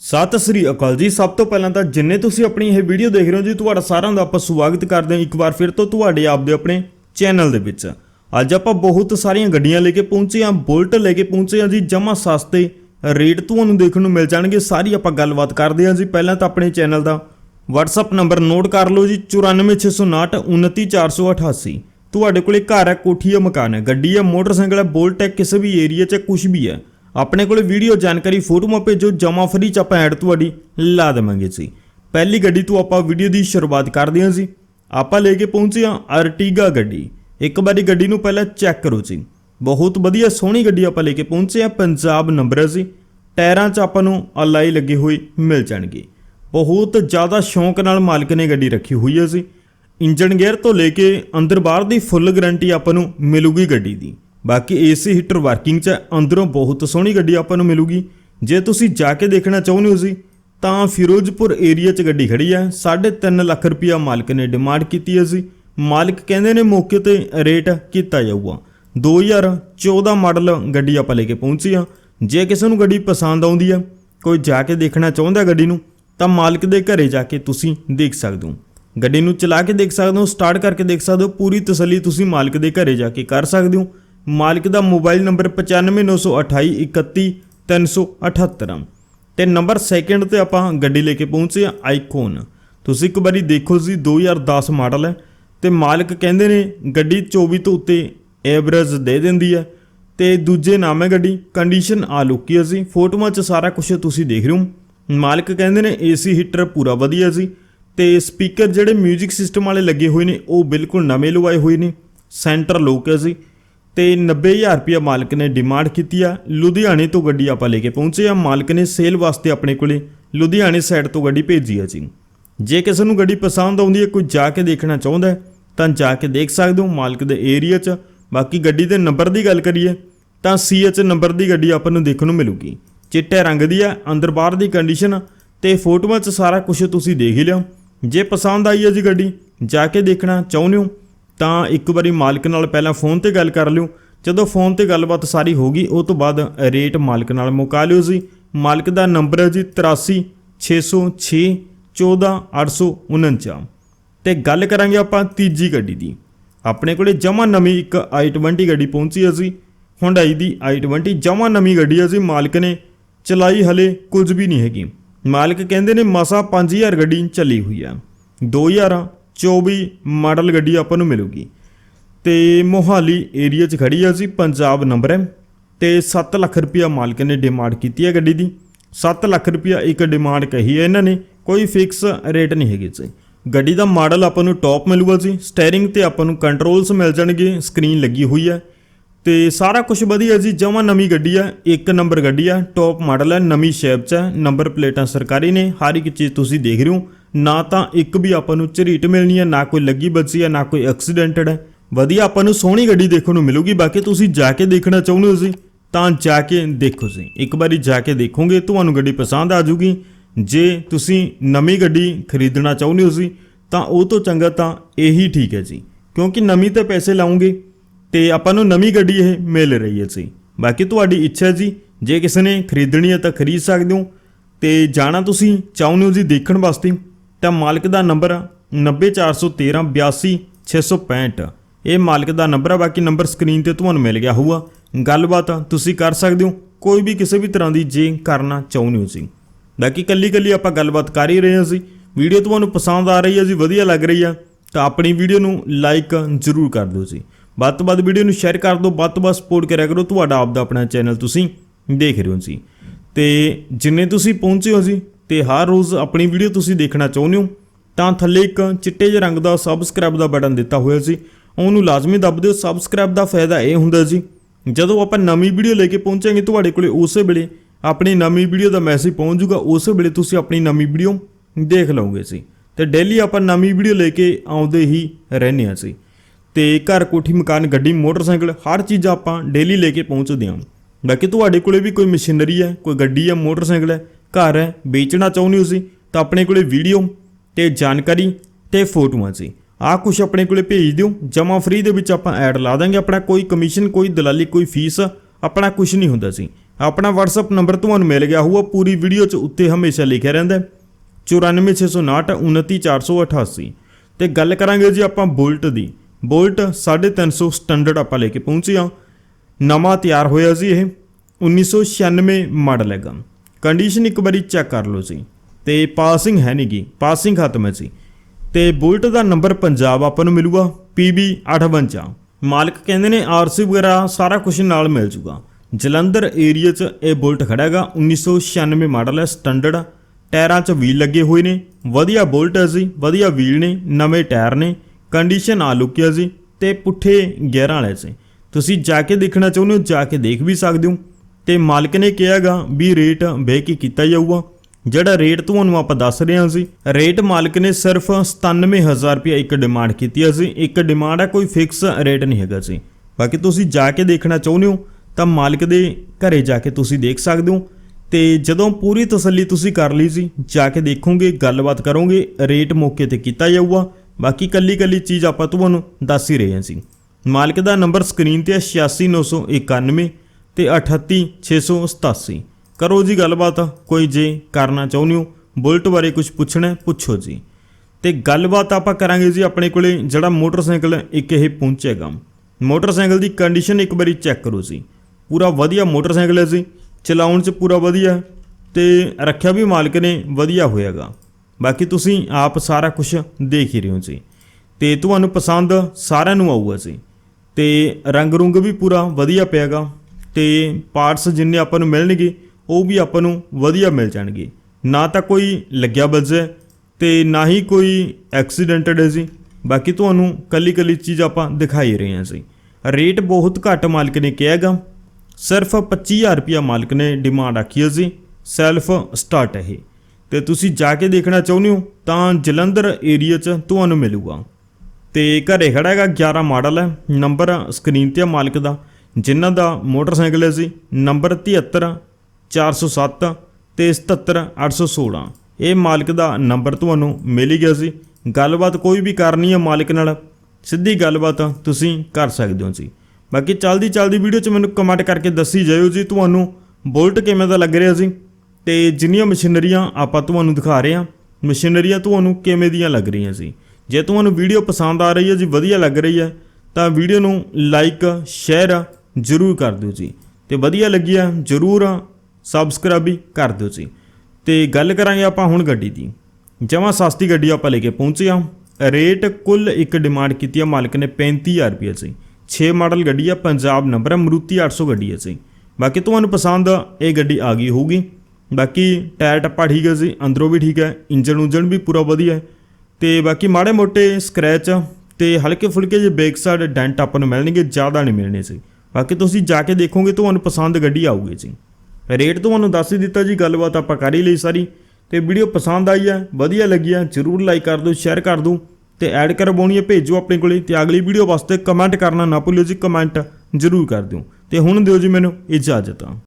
ਸਤਿ ਸ੍ਰੀ ਅਕਾਲ ਜੀ। ਸਭ ਤੋਂ ਪਹਿਲਾਂ ਤਾਂ ਜਿੰਨੇ ਤੁਸੀਂ ਆਪਣੀ ਇਹ ਵੀਡੀਓ ਦੇਖ ਰਹੇ ਹੋ ਜੀ, ਤੁਹਾਡਾ ਸਾਰਿਆਂ ਦਾ ਆਪਾਂ ਸਵਾਗਤ ਕਰਦੇ ਹਾਂ ਇੱਕ ਵਾਰ ਫਿਰ ਤੋਂ ਤੁਹਾਡੇ ਆਪਦੇ ਆਪਣੇ ਚੈਨਲ ਦੇ ਵਿੱਚ। ਅੱਜ ਆਪਾਂ ਬਹੁਤ ਸਾਰੀਆਂ ਗੱਡੀਆਂ ਲੈ ਕੇ ਪਹੁੰਚੇ ਹਾਂ, ਬੁਲਟ ਲੈ ਕੇ ਪਹੁੰਚੇ ਹਾਂ ਜੀ, ਜਮਾ ਸਸਤੇ ਰੇਟ ਤੁਹਾਨੂੰ ਦੇਖਣ ਨੂੰ ਮਿਲ ਜਾਣਗੇ। ਸਾਰੀ ਆਪਾਂ ਗੱਲਬਾਤ ਕਰਦੇ ਹਾਂ ਜੀ। ਪਹਿਲਾਂ ਤਾਂ ਆਪਣੇ ਚੈਨਲ ਦਾ WhatsApp ਨੰਬਰ ਨੋਟ ਕਰ ਲਓ ਜੀ 94659 29488 ਤੁਹਾਡੇ ਕੋਲੇ ਘਰ ਹੈ, ਕੋਠੀ ਹੈ, ਮਕਾਨ ਹੈ, ਗੱਡੀ ਹੈ, ਮੋਟਰਸਾਈਕਲ ਹੈ, ਬੁਲਟ ਹੈ, ਕਿਸੇ ਵੀ ਏਰੀਆ 'ਚ ਕੁਝ ਵੀ ਹੈ। ਆਪਣੇ ਕੋਲ ਵੀਡੀਓ ਜਾਣਕਾਰੀ, ਫੋਟੋਆਂ ਭੇਜੋ ਜਮਾ ਫਰੀ 'ਚ ਆਪਾਂ ਐਡ ਤੁਹਾਡੀ ਲਾ ਦੇਵਾਂਗੇ ਜੀ। ਪਹਿਲੀ ਗੱਡੀ ਤੋਂ ਆਪਾਂ ਵੀਡੀਓ ਦੀ ਸ਼ੁਰੂਆਤ ਕਰਦੇ ਹਾਂ ਜੀ। ਆਪਾਂ ਲੈ ਕੇ ਪਹੁੰਚੇ ਹਾਂ ਅਰਟੀਗਾ ਗੱਡੀ। ਇੱਕ ਵਾਰੀ ਗੱਡੀ ਨੂੰ ਪਹਿਲਾਂ ਚੈੱਕ ਕਰੋ ਜੀ। ਬਹੁਤ ਵਧੀਆ ਸੋਹਣੀ ਗੱਡੀ ਆਪਾਂ ਲੈ ਕੇ ਪਹੁੰਚੇ ਹਾਂ, ਪੰਜਾਬ ਨੰਬਰ ਹੈ ਜੀ। ਟਾਇਰਾਂ 'ਚ ਆਪਾਂ ਨੂੰ ਅਲਾਈ ਲੱਗੇ ਹੋਏ ਮਿਲ ਜਾਣਗੇ। ਬਹੁਤ ਜ਼ਿਆਦਾ ਸ਼ੌਂਕ ਨਾਲ ਮਾਲਕ ਨੇ ਗੱਡੀ ਰੱਖੀ ਹੋਈ ਹੈ ਜੀ। ਇੰਜਨ ਗੇਅਰ ਤੋਂ ਲੈ ਕੇ ਅੰਦਰ ਬਾਹਰ ਦੀ ਫੁੱਲ ਗਾਰੰਟੀ ਆਪਾਂ ਨੂੰ ਮਿਲੂਗੀ ਗੱਡੀ ਦੀ। ਬਾਕੀ ਏਸੀ ਹੀਟਰ ਵਰਕਿੰਗ 'ਚ ਅੰਦਰੋਂ ਬਹੁਤ ਸੋਹਣੀ ਗੱਡੀ ਆਪਾਂ ਨੂੰ ਮਿਲੂਗੀ। ਜੇ ਤੁਸੀਂ ਜਾ ਕੇ ਦੇਖਣਾ ਚਾਹੁੰਦੇ ਹੋ ਜੀ, ਤਾਂ ਫਿਰੋਜ਼ਪੁਰ ਏਰੀਆ 'ਚ ਗੱਡੀ ਖੜੀ ਹੈ। 3.5 ਲੱਖ ਰੁਪਇਆ ਮਾਲਕ ਨੇ ਡਿਮਾਂਡ ਕੀਤੀ ਹੈ ਜੀ। ਮਾਲਕ ਕਹਿੰਦੇ ਨੇ ਮੌਕੇ ਤੇ ਰੇਟ ਕੀਤਾ ਜਾਊਗਾ। 2014 ਮਾਡਲ ਗੱਡੀ ਆਪਾਂ ਲੈ ਕੇ ਪਹੁੰਚੀ ਆ ਜੇ ਕਿਸੇ ਨੂੰ ਗੱਡੀ ਪਸੰਦ ਆਉਂਦੀ ਹੈ, ਕੋਈ ਜਾ ਕੇ ਦੇਖਣਾ ਚਾਹੁੰਦਾ ਗੱਡੀ ਨੂੰ, ਤਾਂ ਮਾਲਕ ਦੇ ਘਰੇ ਜਾ ਕੇ ਤੁਸੀਂ ਦੇਖ ਸਕਦੇ ਹੋ। ਗੱਡੀ ਨੂੰ ਚਲਾ ਕੇ ਦੇਖ ਸਕਦੇ ਹੋ, ਸਟਾਰਟ ਕਰਕੇ ਦੇਖ ਸਕਦੇ ਹੋ, ਪੂਰੀ ਤਸੱਲੀ ਤੁਸੀਂ ਮਾਲਕ ਦੇ ਘਰੇ ਜਾ ਕੇ ਕਰ ਸਕਦੇ ਹੋ। ਮਾਲਕ ਦਾ ਮੋਬਾਈਲ ਨੰਬਰ 9598213378 ਤੇ ਨੰਬਰ ਸੈਕਿੰਡ ਤੇ ਆਪਾਂ ਗੱਡੀ ਲੈ ਕੇ ਪਹੁੰਚੇ ਆ ਆਈਕੋਨ ਤੁਸੀਂ ਇੱਕ ਵਾਰੀ ਦੇਖੋ ਜੀ 2010 ਮਾਡਲ ਹੈ। ਤੇ ਮਾਲਕ ਕਹਿੰਦੇ ਨੇ, ਗੱਡੀ 24 ਤੋਂ ਉੱਤੇ ਐਵਰੇਜ ਦੇ ਦਿੰਦੀ ਹੈ। ਤੇ ਦੂਜੇ ਨਾਮ ਹੈ ਗੱਡੀ ਕੰਡੀਸ਼ਨ ਆ ਲੁਕੀ ਹੈ ਜੀ। ਫੋਟੋਆਂ 'ਚ ਸਾਰਾ ਕੁਝ ਤੁਸੀਂ ਦੇਖ ਰਹੇ ਹੋ। ਮਾਲਕ ਕਹਿੰਦੇ ਨੇ ਏਸੀ ਹੀਟਰ ਪੂਰਾ ਵਧੀਆ ਸੀ ਤੇ ਸਪੀਕਰ ਜਿਹੜੇ 뮤직 ਸਿਸਟਮ ਵਾਲੇ ਲੱਗੇ ਹੋਏ ਨੇ, ਉਹ ਬਿਲਕੁਲ ਨਵੇਂ ਲਵਾਏ ਹੋਏ ਨੇ। ਸੈਂਟਰ ਲੋਕ ਹੈ ਜੀ। ਤੇ 90000 ਰੁਪਇਆ ਮਾਲਕ ਨੇ ਡਿਮਾਂਡ ਕੀਤੀ ਆ। ਲੁਧਿਆਣੇ ਤੋਂ ਗੱਡੀ ਆਪਾਂ ਲੈ ਕੇ ਪਹੁੰਚੇ ਆ। ਮਾਲਕ ਨੇ ਸੇਲ ਵਾਸਤੇ ਆਪਣੇ ਕੋਲੇ ਲੁਧਿਆਣੇ ਸਾਈਡ ਤੋਂ ਗੱਡੀ ਭੇਜੀ ਆ ਜੀ। ਜੇ ਕਿਸੇ ਨੂੰ ਗੱਡੀ ਪਸੰਦ ਆਉਂਦੀ ਹੈ, ਕੋਈ ਜਾ ਕੇ ਦੇਖਣਾ ਚਾਹੁੰਦਾ ਹੈ, ਤਾਂ ਜਾ ਕੇ ਦੇਖ ਸਕਦੇ ਹੋ ਮਾਲਕ ਦੇ ਏਰੀਆ 'ਚ। ਬਾਕੀ ਗੱਡੀ ਦੇ ਨੰਬਰ ਦੀ ਗੱਲ ਕਰੀਏ, ਤਾਂ ਸੀਐਚ ਨੰਬਰ ਦੀ ਗੱਡੀ ਆਪਾਂ ਨੂੰ ਦੇਖਣ ਨੂੰ ਮਿਲੂਗੀ। ਚਿੱਟੇ ਰੰਗ ਦੀ ਆ, ਅੰਦਰ ਬਾਹਰ ਦੀ ਕੰਡੀਸ਼ਨ ਤੇ ਫੋਟੋਆਂ 'ਚ ਸਾਰਾ ਕੁਝ ਤੁਸੀਂ ਦੇਖ ਹੀ ਲਿਓ। ਜੇ ਪਸੰਦ ਆਈ ਹੈ ਜੀ ਗੱਡੀ, ਜਾ ਕੇ ਦੇਖਣਾ ਚਾਹੁੰਦੇ ਹੋ ਤਾਂ ਇੱਕ ਵਾਰੀ ਮਾਲਕ ਨਾਲ ਪਹਿਲਾਂ ਫੋਨ ਤੇ ਗੱਲ ਕਰ ਲਿਓ। ਜਦੋਂ ਫੋਨ ਤੇ ਗੱਲਬਾਤ ਸਾਰੀ ਹੋ ਗਈ, ਉਹ ਤੋਂ ਬਾਅਦ ਰੇਟ ਮਾਲਕ ਨਾਲ ਮੁਕਾ ਲਿਓ ਜੀ। ਮਾਲਕ ਦਾ ਨੰਬਰ ਹੈ ਜੀ 83 606 14849 ਤੇ ਗੱਲ ਕਰਾਂਗੇ ਆਪਾਂ ਤੀਜੀ ਗੱਡੀ ਦੀ। ਆਪਣੇ ਕੋਲੇ ਜਮਾ ਨਵੀਂ ਇੱਕ i20 ਗੱਡੀ ਪਹੁੰਚੀ ਹੈ ਜੀ। ਹੁੰਡਾਈ ਦੀ i20 ਜਮਾ ਨਵੀਂ ਗੱਡੀ ਹੈ ਜੀ। ਮਾਲਕ ਨੇ ਚਲਾਈ ਹਲੇ ਕੁਝ ਵੀ ਨਹੀਂ ਹੈਗੀ। ਮਾਲਕ ਕਹਿੰਦੇ ਨੇ ਮਸਾ 5000 ਗੱਡੀ ਚੱਲੀ ਹੋਈ ਆ 2024 ਮਾਡਲ ਗੱਡੀ ਆਪਾਂ ਨੂੰ ਮਿਲੂਗੀ। ਤੇ ਮੋਹਾਲੀ ਏਰੀਆ 'ਚ ਖੜੀ ਆ ਜੀ, ਪੰਜਾਬ ਨੰਬਰ ਹੈ। ਤੇ 7 ਲੱਖ ਰੁਪਇਆ ਮਾਲਕ ਨੇ ਡਿਮਾਂਡ ਕੀਤੀ ਹੈ ਗੱਡੀ ਦੀ। 7 ਲੱਖ ਰੁਪਇਆ ਇੱਕ ਡਿਮਾਂਡ ਕਹੀ ਹੈ ਇਹਨਾਂ ਨੇ, ਕੋਈ ਫਿਕਸ ਰੇਟ ਨਹੀਂ ਹੈਗੀ ਜੀ। ਗੱਡੀ ਦਾ ਮਾਡਲ ਆਪਾਂ ਨੂੰ ਟੌਪ ਮਿਲੂਗਾ ਜੀ ਸਟੀਅਰਿੰਗ ਤੇ ਆਪਾਂ ਨੂੰ ਕੰਟਰੋਲਸ ਮਿਲ ਜਾਣਗੇ ਸਕਰੀਨ ਲੱਗੀ ਹੋਈ ਹੈ ਤੇ ਸਾਰਾ ਕੁਝ ਵਧੀਆ ਜੀ, ਜਮਾਂ ਨਵੀਂ ਗੱਡੀ ਆ, ਇੱਕ ਨੰਬਰ ਗੱਡੀ ਆ ਟੌਪ ਮਾਡਲ ਹੈ ਨਵੀਂ ਸ਼ੇਪ 'ਚ ਹੈ ਨੰਬਰ ਪਲੇਟਾਂ ਸਰਕਾਰੀ ਨੇ, ਹਰ ਇੱਕ ਚੀਜ਼ ਤੁਸੀਂ ਦੇਖ ਰਹੇ ਹੋ। ਨਾ ਤਾਂ ਇੱਕ ਵੀ ਆਪਾਂ ਨੂੰ ਝਰੀਟ ਮਿਲਣੀ ਹੈ, ਨਾ ਕੋਈ ਲੱਗੀ ਬੱਚੀ ਹੈ, ਨਾ ਕੋਈ ਐਕਸੀਡੈਂਟਡ ਹੈ। ਵਧੀਆ ਆਪਾਂ ਨੂੰ ਸੋਹਣੀ ਗੱਡੀ ਦੇਖਣ ਨੂੰ ਮਿਲੂਗੀ, ਬਾਕੀ ਤੁਸੀਂ ਜਾ ਕੇ ਦੇਖਣਾ ਚਾਹੁੰਦੇ ਹੋ ਜੀ, ਤਾਂ ਜਾ ਕੇ ਦੇਖੋ ਜੀ। ਇੱਕ ਵਾਰੀ ਜਾ ਕੇ ਦੇਖੋਗੇ, ਤੁਹਾਨੂੰ ਗੱਡੀ ਪਸੰਦ ਆ ਜੂਗੀ ਜੇ ਤੁਸੀਂ ਨਵੀਂ ਗੱਡੀ ਖਰੀਦਣਾ ਚਾਹੁੰਦੇ ਹੋ ਜੀ, ਤਾਂ ਉਹ ਤੋਂ ਚੰਗਾ ਤਾਂ ਇਹੀ ਠੀਕ ਹੈ ਜੀ। ਕਿਉਂਕਿ ਨਵੀਂ ਤੇ ਪੈਸੇ ਲਾਉਂਗੇ, ਤੇ ਆਪਾਂ ਨੂੰ ਨਵੀਂ ਗੱਡੀ ਇਹ ਮਿਲ ਰਹੀ ਹੈ ਜੀ। ਬਾਕੀ ਤੁਹਾਡੀ ਇੱਛਾ ਜੀ, ਜੇ ਕਿਸੇ ਨੇ ਖਰੀਦਣੀ ਹੈ ਤਾਂ ਖਰੀਦ ਸਕਦੇ ਹੋ, ਤੇ ਜਾਣਾ ਤੁਸੀਂ ਚਾਹੁੰਦੇ ਹੋ ਜੀ ਦੇਖਣ ਵਾਸਤੇ। ਤਾਂ ਮਾਲਕ ਦਾ ਨੰਬਰ 90413 82665 ਇਹ ਮਾਲਕ ਦਾ ਨੰਬਰ ਆ, ਬਾਕੀ ਨੰਬਰ ਸਕਰੀਨ ਤੇ ਤੁਹਾਨੂੰ ਮਿਲ ਗਿਆ ਹੋਊਗਾ। ਗੱਲਬਾਤ ਤੁਸੀਂ ਕਰ ਸਕਦੇ ਹੋ, ਕੋਈ ਵੀ ਕਿਸੇ ਵੀ ਤਰ੍ਹਾਂ ਦੀ ਜੇ ਕਰਨਾ ਚਾਹੁੰਦੇ ਹੋ ਜੀ। ਬਾਕੀ ਕੱਲੀ ਕੱਲੀ ਆਪਾਂ ਗੱਲਬਾਤ ਕਰ ਹੀ ਰਹੇ ਹਾਂ ਜੀ। ਵੀਡੀਓ ਤੁਹਾਨੂੰ ਪਸੰਦ ਆ ਰਹੀ ਹੈ ਜੀ, ਵਧੀਆ ਲੱਗ ਰਹੀ ਆ, ਤਾਂ ਆਪਣੀ ਵੀਡੀਓ ਨੂੰ ਲਾਈਕ ਜ਼ਰੂਰ ਕਰ ਦਿਓ ਜੀ। ਵੱਧ ਤੋਂ ਵੱਧ ਵੀਡੀਓ ਨੂੰ ਸ਼ੇਅਰ ਕਰ ਦਿਓ, ਵੱਧ ਤੋਂ ਵੱਧ ਸਪੋਰਟ ਕਰਿਆ ਕਰੋ, ਤੁਹਾਡਾ ਆਪਦਾ ਆਪਣਾ ਚੈਨਲ ਤੁਸੀਂ ਦੇਖ ਰਹੇ ਹੋ ਜੀ। ਤੇ ਜਿੰਨੇ ਤੁਸੀਂ ਪਹੁੰਚੇ ਹੋ ਜੀ ਤੇ ਹਰ ਰੋਜ਼ ਆਪਣੀ ਵੀਡੀਓ ਤੁਸੀਂ ਦੇਖਣਾ ਚਾਹੁੰਦੇ ਹੋ, ਤਾਂ ਥੱਲੇ ਇੱਕ ਚਿੱਟੇ ਜਿਹੇ ਰੰਗ ਦਾ ਸਬਸਕ੍ਰਾਈਬ ਦਾ ਬਟਨ ਦਿੱਤਾ ਹੋਇਆ ਸੀ। ਉਹਨੂੰ ਲਾਜ਼ਮੀ ਦੱਬ ਦਿਓ ਸਬਸਕ੍ਰਾਈਬ ਦਾ ਫਾਇਦਾ ਇਹ ਹੁੰਦਾ ਜੀ ਜਦੋਂ ਆਪਾਂ ਨਵੀਂ ਵੀਡੀਓ ਲੈ ਕੇ ਪਹੁੰਚਾਂਗੇ ਤੁਹਾਡੇ ਕੋਲੇ ਉਸੇ ਵੇਲੇ ਆਪਣੀ ਨਵੀਂ ਵੀਡੀਓ ਦਾ ਮੈਸੇਜ ਪਹੁੰਚ ਜਾਊਗਾ, ਉਸੇ ਵੇਲੇ ਤੁਸੀਂ ਆਪਣੀ ਨਵੀਂ ਵੀਡੀਓ ਦੇਖ ਲਓਗੇ ਸੀ। ਤੇ ਡੇਲੀ ਆਪਾਂ ਨਵੀਂ ਵੀਡੀਓ ਲੈ ਕੇ ਆਉਂਦੇ ਹੀ ਰਹਿੰਦੇ ਹਾਂ ਸੀ। ਤੇ ਘਰ ਕੋਠੀ ਮਕਾਨ ਗੱਡੀ ਮੋਟਰਸਾਈਕਲ ਹਰ ਚੀਜ਼ ਆਪਾਂ ਡੇਲੀ ਲੈ ਕੇ ਪਹੁੰਚਦੇ ਹਾਂ। ਬਾਕੀ ਤੁਹਾਡੇ ਕੋਲੇ ਵੀ ਕੋਈ ਮਸ਼ੀਨਰੀ ਹੈ, ਕੋਈ ਗੱਡੀ ਹੈ, ਮੋਟਰਸਾਈਕਲ ਹੈ ਘਰ ਵੇਚਣਾ ਚਾਹੁੰਦੇ ਹੋ ਸੀ ਤਾਂ ਆਪਣੇ ਕੋਲੇ ਵੀਡੀਓ ਤੇ ਜਾਣਕਾਰੀ ਤੇ ਫੋਟੋਆਂ ਸੀ ਆਹ ਕੁਝ ਆਪਣੇ ਕੋਲੇ ਭੇਜ ਦਿਓ। ਜਮਾ ਫ੍ਰੀ ਦੇ ਵਿੱਚ ਆਪਾਂ ਐਡ ਲਾ ਦਾਂਗੇ। ਆਪਣਾ ਕੋਈ ਕਮਿਸ਼ਨ ਕੋਈ ਦਲਾਲੀ, ਕੋਈ ਫੀਸ ਆਪਣਾ ਕੁਝ ਨਹੀਂ ਹੁੰਦਾ ਸੀ ਆਪਣਾ WhatsApp ਨੰਬਰ ਤੁਹਾਨੂੰ ਮਿਲ ਗਿਆ ਹੋਊਗਾ। ਪੂਰੀ ਵੀਡੀਓ 'ਚ ਉੱਤੇ ਹਮੇਸ਼ਾ ਲਿਖਿਆ ਰਹਿੰਦਾ ਹੈ। 94659 29488 ਤੇ ਗੱਲ ਕਰਾਂਗੇ ਜੀ ਆਪਾਂ ਬੁਲਟ ਦੀ। ਬੁਲਟ 350 ਸਟੈਂਡਰਡ ਆਪਾਂ ਲੈ ਕੇ ਪਹੁੰਚੇ ਹਾਂ। ਨਵਾਂ ਤਿਆਰ ਹੋਇਆ ਸੀ ਇਹ। 1996 ਮਾਡਲ ਹੈਗਾ। ਕੰਡੀਸ਼ਨ ਇੱਕ ਵਾਰੀ ਚੈੱਕ ਕਰ ਲਓ ਜੀ। ਤੇ ਪਾਸਿੰਗ ਹੈ ਨਹੀਂਗੀ ਪਾਸਿੰਗ ਖਤਮ ਹੈ ਜੀ। ਤੇ ਬੁਲਟ ਦਾ ਨੰਬਰ ਪੰਜਾਬ ਆਪਾਂ ਨੂੰ ਮਿਲੂਗਾ PB 58 ਮਾਲਕ ਕਹਿੰਦੇ ਨੇ ਆਰਸੀ ਵਗੈਰਾ ਸਾਰਾ ਕੁਝ ਨਾਲ ਮਿਲ ਜੂਗਾ। ਜਲੰਧਰ ਏਰੀਆ 'ਚ ਇਹ ਬੁਲਟ ਖੜਾ ਹੈਗਾ 1996 ਮਾਡਲ ਹੈ ਸਟੈਂਡਰਡ ਟਾਇਰਾਂ 'ਚ ਵੀਲ ਲੱਗੇ ਹੋਏ ਨੇ। ਵਧੀਆ ਬੁਲਟ ਹੈ ਜੀ, ਵਧੀਆ ਵੀਲ ਨੇ, ਨਵੇਂ ਟਾਇਰ ਨੇ। ਕੰਡੀਸ਼ਨ ਆ ਲੁਕਿਆ ਜੀ। ਤੇ ਪੁੱਠੇ ਗੇਅਰਾਂ ਵਾਲੇ ਸੀ ਤੁਸੀਂ ਜਾ ਕੇ ਦੇਖਣਾ ਚਾਹੁੰਦੇ ਹੋ, ਜਾ ਕੇ ਦੇਖ ਵੀ ਸਕਦੇ ਹੋ। ਤੇ ਮਾਲਕ ਨੇ ਕਿਹਾਗਾ ਵੀ ਰੇਟ ਬਹਿ ਕੇ ਕੀਤਾ ਜਾਊਗਾ। ਜਿਹੜਾ ਰੇਟ ਤੁਹਾਨੂੰ ਆਪਾਂ ਦੱਸ ਰਹੇ ਹਾਂ ਸੀ ਰੇਟ ਮਾਲਕ ਨੇ ਸਿਰਫ 97000 ਰੁਪਏ ਇੱਕ ਡਿਮਾਂਡ ਕੀਤੀ ਹੈ ਸੀ ਇੱਕ ਡਿਮਾਂਡ ਹੈ ਕੋਈ ਫਿਕਸ ਰੇਟ ਨਹੀਂ ਹੈਗਾ ਸੀ ਬਾਕੀ ਤੁਸੀਂ ਜਾ ਕੇ ਦੇਖਣਾ ਚਾਹੁੰਦੇ ਹੋ, ਤਾਂ ਮਾਲਕ ਦੇ ਘਰੇ ਜਾ ਕੇ ਤੁਸੀਂ ਦੇਖ ਸਕਦੇ ਹੋ। ਤੇ ਜਦੋਂ ਪੂਰੀ ਤਸੱਲੀ ਤੁਸੀਂ ਕਰ ਲਈ ਸੀ ਜਾ ਕੇ ਦੇਖੋਗੇ, ਗੱਲਬਾਤ ਕਰੋਗੇ, ਰੇਟ ਮੌਕੇ ਤੇ ਕੀਤਾ ਜਾਊਗਾ। ਬਾਕੀ ਕੱਲੀ ਕੱਲੀ ਚੀਜ਼ ਆਪਾਂ ਤੁਹਾਨੂੰ ਦੱਸ ਹੀ ਰਹੇ ਹਾਂ ਸੀ ਮਾਲਕ ਦਾ ਨੰਬਰ ਸਕਰੀਨ ਤੇ ਹੈ 86991 ਤੇ 38687 ਕਰੋ ਜੀ ਗੱਲਬਾਤ, ਕੋਈ ਜੇ ਕਰਨਾ ਚਾਹੁੰਦੇ ਹੋ, ਬੁਲਟ ਬਾਰੇ ਕੁਝ ਪੁੱਛਣਾ ਪੁੱਛੋ ਜੀ। ਤੇ ਗੱਲਬਾਤ ਆਪਾਂ ਕਰਾਂਗੇ ਜੀ ਆਪਣੇ ਕੋਲੇ, ਜਿਹੜਾ ਮੋਟਰਸਾਈਕਲ ਇੱਕ ਇਹ ਪਹੁੰਚੇਗਾ। ਮੋਟਰਸਾਈਕਲ ਦੀ ਕੰਡੀਸ਼ਨ ਇੱਕ ਵਾਰੀ ਚੈੱਕ ਕਰੋ ਜੀ। ਪੂਰਾ ਵਧੀਆ ਮੋਟਰਸਾਈਕਲ ਹੈ ਜੀ, ਚਲਾਉਣ 'ਚ ਪੂਰਾ ਵਧੀਆ ਹੈ, ਤੇ ਰੱਖਿਆ ਵੀ ਮਾਲਕ ਨੇ, ਵਧੀਆ ਹੋਇਆਗਾ। ਬਾਕੀ ਤੁਸੀਂ ਆਪ ਸਾਰਾ ਕੁਝ ਦੇਖ ਹੀ ਰਹੇ ਹੋ ਜੀ। ਤੇ ਤੁਹਾਨੂੰ ਪਸੰਦ ਸਾਰਿਆਂ ਨੂੰ ਆਊਗਾ ਜੀ। ਤੇ ਰੰਗ ਰੁੰਗ ਵੀ ਪੂਰਾ ਵਧੀਆ ਪਿਆਗਾ। ਤੇ ਪਾਰਟਸ ਜਿੰਨੇ ਆਪਾਂ ਨੂੰ ਮਿਲਣਗੇ, ਉਹ ਵੀ ਆਪਾਂ ਨੂੰ ਵਧੀਆ ਮਿਲ ਜਾਣਗੇ। ਨਾ ਤਾਂ ਕੋਈ ਲੱਗਿਆ ਬੱਜੇ ਤੇ ਨਾ ਹੀ ਕੋਈ ਐਕਸੀਡੈਂਟਡ ਹੈ ਜੀ। ਬਾਕੀ ਤੁਹਾਨੂੰ ਕੱਲੀ ਕੱਲੀ ਚੀਜ਼ ਆਪਾਂ ਦਿਖਾਈ ਰਹੇ ਹਾਂ ਜੀ। ਰੇਟ ਬਹੁਤ ਘੱਟ ਮਾਲਕ ਨੇ ਕਿਹਾਗਾ ਸਿਰਫ 25000 ਰੁਪਿਆ ਮਾਲਕ ਨੇ ਡਿਮਾਂਡ ਆਖੀ ਹੈ ਜੀ। ਸੈਲਫ ਸਟਾਰਟ ਹੈ ਇਹ। ਤੇ ਤੁਸੀਂ ਜਾ ਕੇ ਦੇਖਣਾ ਚਾਹੁੰਦੇ ਹੋ ਤਾਂ ਜਲੰਧਰ ਏਰੀਆ 'ਚ ਤੁਹਾਨੂੰ ਮਿਲੂਗਾ। ਤੇ ਘਰੇ ਖੜਾ ਹੈਗਾ 11 ਮਾਡਲ ਹੈ। ਨੰਬਰ ਸਕਰੀਨ ਤੇ ਆ ਮਾਲਕ ਦਾ। ਜਿਨ੍ਹਾਂ ਦਾ ਮੋਟਰਸਾਈਕਲ ਹੈ ਸੀ ਨੰਬਰ 73 407 ਤੇ 77 816 ਇਹ ਮਾਲਕ ਦਾ ਨੰਬਰ ਤੁਹਾਨੂੰ ਮਿਲ ਹੀ ਗਿਆ ਸੀ ਗੱਲਬਾਤ ਕੋਈ ਵੀ ਕਰਨੀ ਹੈ ਮਾਲਕ ਨਾਲ, ਸਿੱਧੀ ਗੱਲਬਾਤ ਤੁਸੀਂ ਕਰ ਸਕਦੇ ਹੋ ਜੀ। ਬਾਕੀ ਚੱਲਦੀ ਚੱਲਦੀ ਵੀਡੀਓ 'ਚ ਮੈਨੂੰ ਕਮੈਂਟ ਕਰਕੇ ਦੱਸੀ ਜਾਇਓ ਜੀ, ਤੁਹਾਨੂੰ ਬੋਲਟ ਕਿਵੇਂ ਦਾ ਲੱਗ ਰਿਹਾ ਸੀ ਤੇ ਜਿੰਨੀਆਂ ਮਸ਼ੀਨਰੀਆਂ ਆਪਾਂ ਤੁਹਾਨੂੰ ਦਿਖਾ ਰਹੇ ਹਾਂ, ਮਸ਼ੀਨਰੀਆਂ ਤੁਹਾਨੂੰ ਕਿਵੇਂ ਦੀਆਂ ਲੱਗ ਰਹੀਆਂ ਸੀ ਜੇ ਤੁਹਾਨੂੰ ਵੀਡੀਓ ਪਸੰਦ ਆ ਰਹੀ ਹੈ ਜੀ, ਵਧੀਆ ਲੱਗ ਰਹੀ ਹੈ, ਤਾਂ ਵੀਡੀਓ ਨੂੰ ਲਾਈਕ ਸ਼ੇਅਰ ਜ਼ਰੂਰ ਕਰ ਦਿਓ ਜੀ। ਤੇ ਵਧੀਆ ਲੱਗਿਆ ਜ਼ਰੂਰ ਸਬਸਕ੍ਰਾਈਬ ਵੀ ਕਰ ਦਿਓ ਜੀ। ਤੇ ਗੱਲ ਕਰਾਂਗੇ ਆਪਾਂ ਹੁਣ ਗੱਡੀ ਦੀ। ਜਮਾਂ ਸਸਤੀ ਗੱਡੀ ਆਪਾਂ ਲੈ ਕੇ ਪਹੁੰਚੇ ਹਾਂ ਰੇਟ ਕੁੱਲ ਇੱਕ ਡਿਮਾਂਡ ਕੀਤੀ ਆ, ਮਾਲਕ ਨੇ 35000 ਰੁਪਏ ਸੀ। 6 ਮਾਡਲ ਗੱਡੀ ਆ, ਪੰਜਾਬ ਨੰਬਰ ਹੈ ਮਰੂਤੀ 800 ਗੱਡੀ ਹੈ ਸੀ ਬਾਕੀ ਤੁਹਾਨੂੰ ਪਸੰਦ ਇਹ ਗੱਡੀ ਆ ਗਈ ਹੋਊਗੀ। ਬਾਕੀ ਟਾਇਰ ਟੱਪਾ ਠੀਕ ਹੈ ਜੀ, ਅੰਦਰੋਂ ਵੀ ਠੀਕ ਹੈ ਇੰਜਨ ਉਂਜਨ ਵੀ ਪੂਰਾ ਵਧੀਆ। ਹੈ ਤੇ ਬਾਕੀ ਮਾੜੇ ਮੋਟੇ ਸਕ੍ਰੈਚ ਤੇ ਹਲਕੇ ਫੁਲਕੇ ਜਿਹੇ ਬੈਕ ਸਾਈਡ ਡੈਂਟ ਆਪਾਂ ਨੂੰ ਮਿਲਣਗੇ, ਜ਼ਿਆਦਾ ਨਹੀਂ ਮਿਲਣੇ ਸੀ। ਬਾਕੀ ਤੁਸੀਂ ਜਾ ਕੇ ਦੇਖੋਗੇ ਤੁਹਾਨੂੰ ਪਸੰਦ ਗੱਡੀ ਆਊਗੀ ਜੀ। ਰੇਟ ਤੁਹਾਨੂੰ ਦੱਸ ਹੀ ਦਿੱਤਾ ਜੀ, ਗੱਲਬਾਤ ਆਪਾਂ ਕਰ ਹੀ ਲਈ ਸਾਰੀ। ਤੇ ਵੀਡੀਓ ਪਸੰਦ ਆਈ ਹੈ, ਵਧੀਆ ਲੱਗੀ ਹੈ, ਜਰੂਰ ਲਾਈਕ ਕਰ ਦਿਓ ਸ਼ੇਅਰ ਕਰ ਦਿਓ ਤੇ ਐਡ ਕਰਵਾਉਣੀ ਹੈ, ਭੇਜੋ ਆਪਣੇ ਕੋਲੇ ਤੇ ਅਗਲੀ ਵੀਡੀਓ ਵਾਸਤੇ ਕਮੈਂਟ ਕਰਨਾ ਨਾ ਭੁੱਲਿਓ ਜੀ ਕਮੈਂਟ ਜਰੂਰ ਕਰ ਦਿਓ। ਤੇ ਹੁਣ ਦਿਓ ਜੀ ਮੈਨੂੰ ਇਜਾਜ਼ਤ।